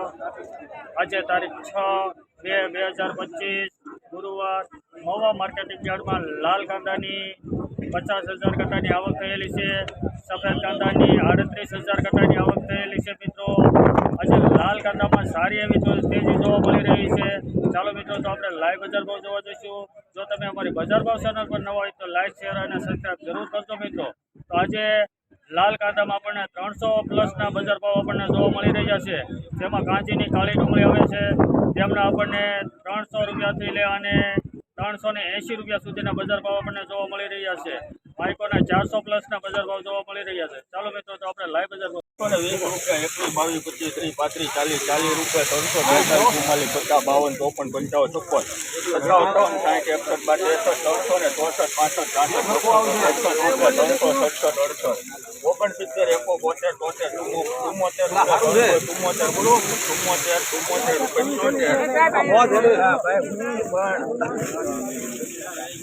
આજે તારીખ છ બે બે હજાર પચીસ, ગુરુવાર મહુવા માર્કેટિંગ યાર્ડમાં લાલ કાંદાની પચાસ હજાર કટાની આવક થયેલી છે. સફેદ કાંદાની આડત્રીસ હજાર કટાની આવક થયેલી છે મિત્રો. આજે લાલ કાંદામાં સારી એવી તેજી જોવા મળી રહી છે. ચાલો મિત્રો, તો આપણે લાઈવ બજાર ભાવ જોવા જઈશું. જો તમે અમારી બજાર ભાવ ચેનલ પર નવા હોય તો લાઈક શેર અને સબસ્ક્રાઈબ જરૂર કરજો મિત્રો. તો આજે લાલ કાંદામાં આપણને ત્રણસો પ્લસના બજાર ભાવ આપણને જોવા મળી રહ્યા છે. જેમાં કાંચીની કાળી ડુંગળી આવે છે. તેમના આપણને ત્રણસો રૂપિયાથી લે અને ત્રણસો ને એંશી રૂપિયા સુધીના બજાર ભાવ આપણને જોવા મળી રહ્યા છે. બાઇકોના ચારસો પ્લસના બજાર ભાવ જોવા મળી રહ્યા છે. ચાલો મિત્રો, તો આપણે લાઈવ બજાર ભાવ વીસ રૂપિયા એકવીસ બાવીસ પચીસ ત્રીસ પાંત્રીસ ચાલીસ ચાલીસ રૂપિયા ત્રણસો બેતાલીસ ચુમ્માલીસ પચાસ બાવન ચોપન પંચાવન છપ્પન. સત્તાવન સાઠ એકસઠ બાર ત્રેસઠ ત્રણસો ને ચોસઠ પાસઠ છાસઠ એકસઠ ત્રણસો સડસઠ અડસઠ. ઓગણસિત્તેર એકો બોતેર તોતેર ચુમ્મોતેર ચુમ્મોતેર ચુમ્મોતેર ચુમ્મોતેર પંચોતેર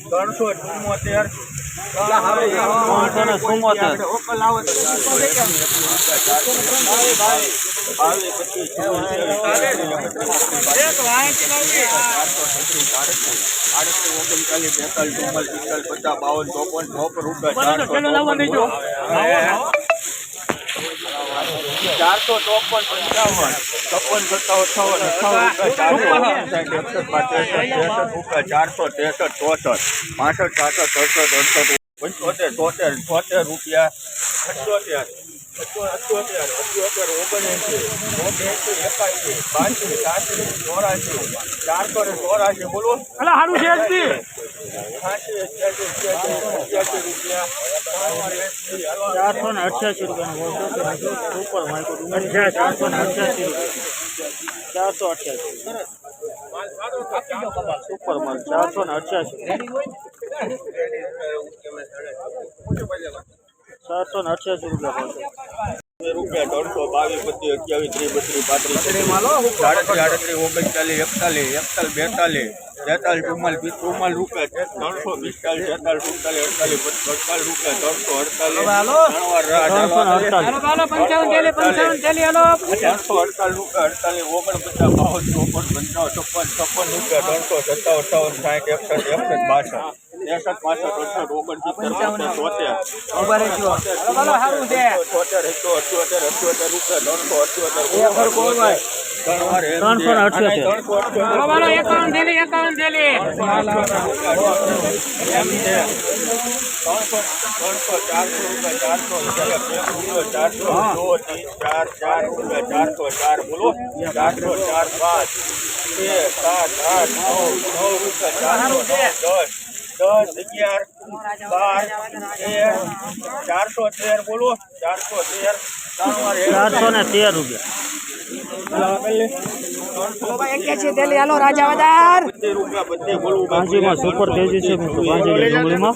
ત્રણસો ચુમ્મોતેર બેતાલીસ ચુમ્માલીસ પિસ્તાલીસ પચાસ બાવન ચોપન ચોપન રૂપિયા. ચારસો ચોપન પંચાવન છપ્પન સત્તાવન અઠાવન અઠાવન ચારસો ત્રેસઠ ચોસઠ પાસઠ સાસઠ સડસઠ અડસઠ પંચોતેર તોતેર છોતેર રૂપિયા. અઠ્યોતેર. અઠ્યોતેર ઓગણએંસી ઓગણએંસી એકાસી બાસી ત્યાસી ચોરાસી ચારસો ને ચોરાસી બોલો. સારું છે છ્યાસી અઠ્યાસી અઠ્યાસી રૂપિયા. ચારસો ને અઠ્યાસી રૂપિયાનો માઇકો ચારસો ને અઠ્યાસી રૂપિયા. ચારસો અઠ્યાસી. સુપર માલ ચારસો ને અઠ્યાસી. ચારસો ને અઠ્યાસી રૂપિયા પડશે રૂપિયા ત્રણસો બાવીસ પચીસ અઠ્યાવીસ ત્રીસ બત્રીસ પાંત્રીસ સાડત્રીસ આડત્રીસ ઓગણચાલીસ એકતાલીસ એકતાલીસ બેતાલીસ તેતાલીસ ચુમ્માલીસ ચુમ્માલીસ રૂપિયા તે ત્રણસો પિસ્તાલીસ તેતાલીસ સુડતાલીસ અડતાલીસ અડતાલીસ રૂપિયા ત્રણસો અડતાલીસ ત્રણસો અડતાલીસ. રૂપિયા અડતાલીસ ઓગણપચાસ બાવન ચોપન પંચાવન છપ્પન છપ્પન રૂપિયા ત્રણસો સત્તાવન અઠાવન સાઠ એકસઠ એકસઠ બાસઠ. ત્રેસઠ પાસઠ અડસઠ ઓગણસિત્તેર બોતેર તોતેર છોતેર. એકસો અઠ્યોતેર અઠ્યોતેર રૂપિયા ત્રણસો અઠ્યોતર ત્રણસો ને અઠ્યોતેર. ત્રણસો અઠ્યોતર એમ છે ત્રણસો ત્રણસો ચારસો રૂપિયા ચારસો રૂપિયા એક રૂપિયો ચારસો દો ત્રણ ચાર ચાર રૂપિયા ચારસો ચાર બોલો. ચારસો ચાર પાંચ બે સાત આઠ નવ નવ રૂપિયા ચારસો નવ દસ દસ અગિયાર બાર તેર ચારસો તેર બોલો ચારસો તેર ચારસો ને તેર રૂપિયા સુપર તેજી છે ડુંગળીમાં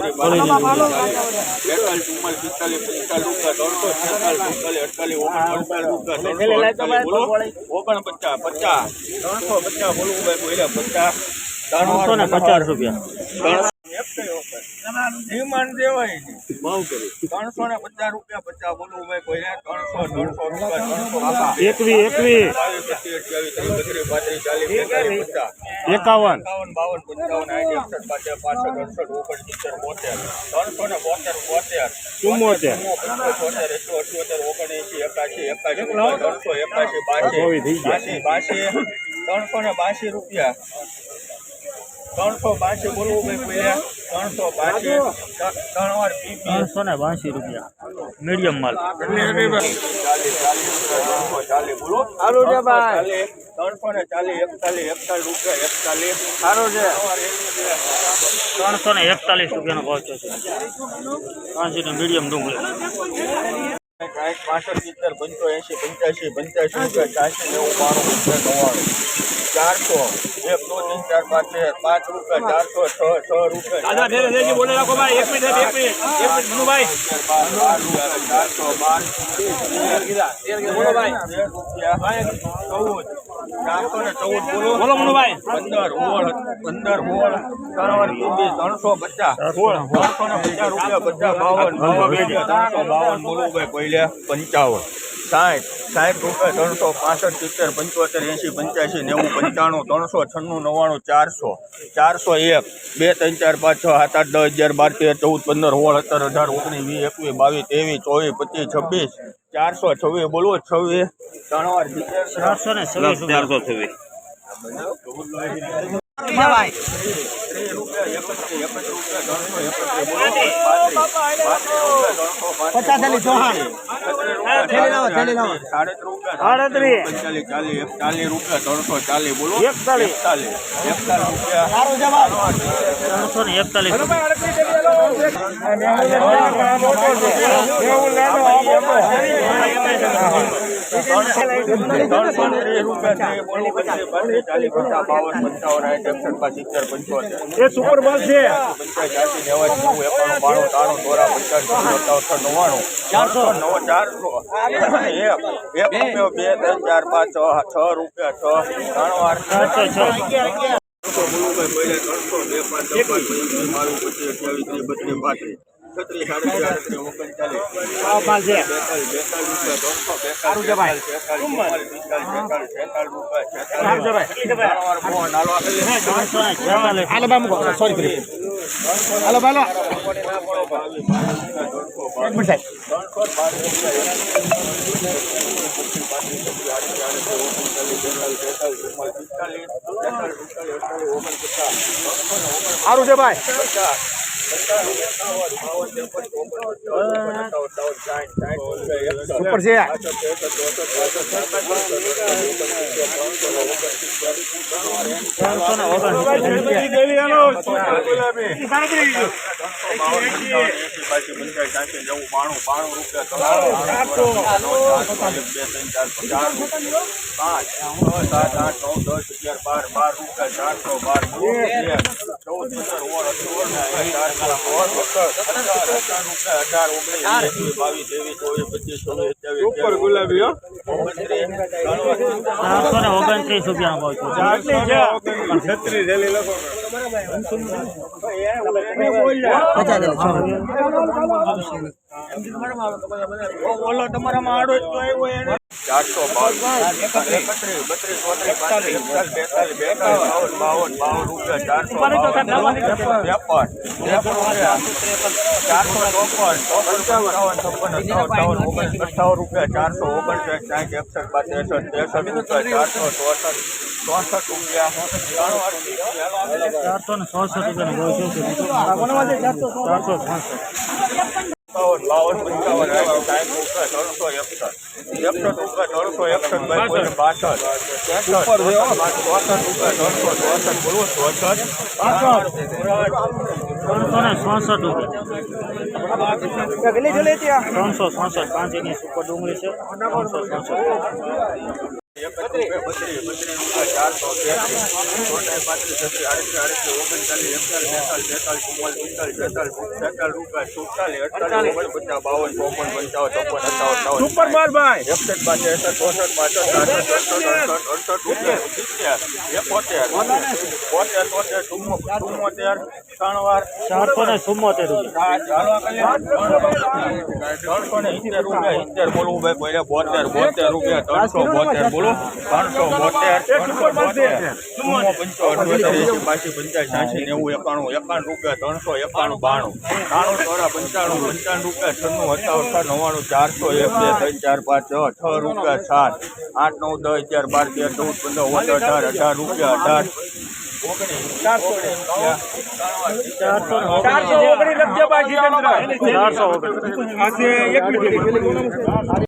ઓગણપચાસ પચાસ ત્રણસો પચાસ બોલવું ભાઈ બોલ્યા પચાસ ત્રણસો ને પચાસ રૂપિયા ડિમાન્ડ દેવાય ત્રણસો ને પચાસ રૂપિયા પચાસ બોલવું ભાઈ કોઈને ત્રણસો ત્રણસો રૂપિયા એકવી એકવી. એકાવન. એકાવન બાવન પંચાવન એકસઠ પાસઠ પાસઠ અડસઠ ઓગણસિત્તેર બોતેર. ત્રણસો ને બોતેર બોતેર. ચુમ્મોતેર. અઠ્યોતેર એકસો અઠ્યોતેર ઓગણએંસી એકાશી એકાશી ત્રણસો એકાશી બાસી બાસી ત્રણસો ને બાસી રૂપિયા. ત્રણસો બાસી બોલવું ભાઈ પહેલા ત્રણસો બાસી. ત્રણ વાર ત્રણસો ને બાસી રૂપિયા. મીડિયમ માલ. ત્રણસો ત્રણસો ને ચાલીસ એકતાલીસ એકતાલીસ રૂપિયા એકતાલીસ સારું છે ત્રણસો ને એકતાલીસ રૂપિયાનો ભાવ છે. કાંજીની મીડિયમ ડુંગળી. સાઠ પાસઠ સિત્તેર પંચો એંશી પંચ્યાસી પંચ્યાસી ચારસી નેવું બાણું નવ્વાણું ચારસો એક દો ત્રણ ચાર પાંચ છ પાંચ રૂપિયા ચારસો છ છ રૂપિયા. ચારસો બાર ચૌદ. ચારસો ને ચૌદ બોલો. બોલો મનુભાઈ. પંદર હોળ પંદર હોળ ત્રણ સુધી ત્રણસો પચાસ. ત્રણસો ને પચાસ. રૂપિયા પચાસ બાવન ત્રણસો બાવન બોલું ભાઈ પંચાવન. સાઠ સાઠ રૂપિયા ત્રણસો પાસઠ સિત્તેર પંચોતેર એંસી પંચ્યાસી નેવું પંચાણું ત્રણસો છન્નું નવ્વાણું ચારસો. ચારસો એક બે ત્રણ ચાર પાંચ છ સાત આઠ દસ અગિયાર બાર તેર ચૌદ પંદર સોળ સત્તર અઢાર ઓગણીસ વીસ એકવીસ બાવીસ ત્રેવીસ ચોવીસ પચીસ છવ્વીસ ચારસો છવ્વીસ બોલો છવ્વીસ. ત્રણ વાર ચારસો ને ચારસો છવ્વીસ. પચાસ ચાલીસ રૂપિયા ત્રણસો ચાલીસ બોલો એકતાલીસ એકતાલીસ. એકતાલીસ રૂપિયા ત્રણસો ને એકતાલીસ. રૂપિયા એ સુપર માલ છે ચારસો નવ ચારસો. એક રૂપિયો બે ત્રણ ચાર પાંચ છ છ રૂપિયા છ. ત્રણ વાર. ત્રણસો બે પાંચ છ પાંચ પચીસ અઠ્યાવીસ ત્રીસ બત્રીસ પાંત્રીસ. છત્રીસ સાડત્રીસ ઓગણચાલીસ માલ છે બેતાલીસ બેતાલીસ રૂપિયા બાર છેતાલીસ રૂપિયા ચારસો બાર ચૌદ હજાર હાલો આગળ ઉપર ગુલાબી ચારસો ને ઓગણત્રીસ રૂપિયા ભાવ છે. છત્રીસ લખો. ચારસો બાવન એકત્રીસ બત્રીસ ચોત્રીસ ચારસો રૂપિયા ચારસો ઓગણસાઠ સાઠ એકસઠ બાર ત્રેસઠ રૂપિયા ચારસો ચોસઠ ચોસઠ. રૂપિયા ચારસો ને ચોસઠ રૂપિયા ચારસો ચોસઠ. બાવન બાવન પંચાવન ત્રણસો એકસઠ. એકસઠ રૂપિયા ત્રણસો એકસઠ બાય કોઈ બાસઠ. ચોસઠ રૂપિયા ત્રણસો ચોસઠ બોલો ચોસઠ. ત્રણસો ને ચોસઠ રૂપિયા. ત્રણસો ચોસઠ પાંચ એની સુપર ડુંગળી છે. ત્રણસો ચોસઠ. ચારસો તેત્રીસ પાંત્રીસ છત્રીસ ઓગણચાલીસ એકતાલીસ બેતાલીસ ચુમ્માલીસ પિસ્તાલીસ રૂપિયા. સુડતાલીસ અડતાલીસ ઓગણપચાસ બાવન ચોપન પંચાવન ચોપન અઠાવન અઠાવન સુપર માલ ભાઈ એકસઠ પાસે એકસઠ ચોસઠ સાસઠ અડસઠ અડસઠ અડસઠ રૂપિયા. સિત્તેર એકોતેર બોતેર તોતેર ચુમ્મોતેર ત્રણ વાર ચારસો ને ચુમ્મોતેર ત્રણસો ને ઇત્તેર રૂપિયા. ઇત્તેર બોલવું ભાઈ બોતેર બોતેર રૂપિયા ત્રણસો બોતેર બોલો. ત્રણસો બોતેર ત્રણસો બોતેર પંચાવન બાસી પંચાસ છ્યાસી નેવું એકાણું એકાણું રૂપિયા ત્રણસો એકાણું બાણું. ત્રાણું ચોરા પંચાણું પંચાણું રૂપિયા છન્નું અઠાવન નવ્વાણું ચારસો એક બે ત્રણ ચાર પાંચ છ છ રૂપિયા સાત આઠ નવ દસ અગિયાર બાર તેર ચૌદ પંદર ઓગણ અઢાર અઢાર રૂપિયા અઢાર. ઓગણીસ. ચારસો ચારસો ઓગણીસ.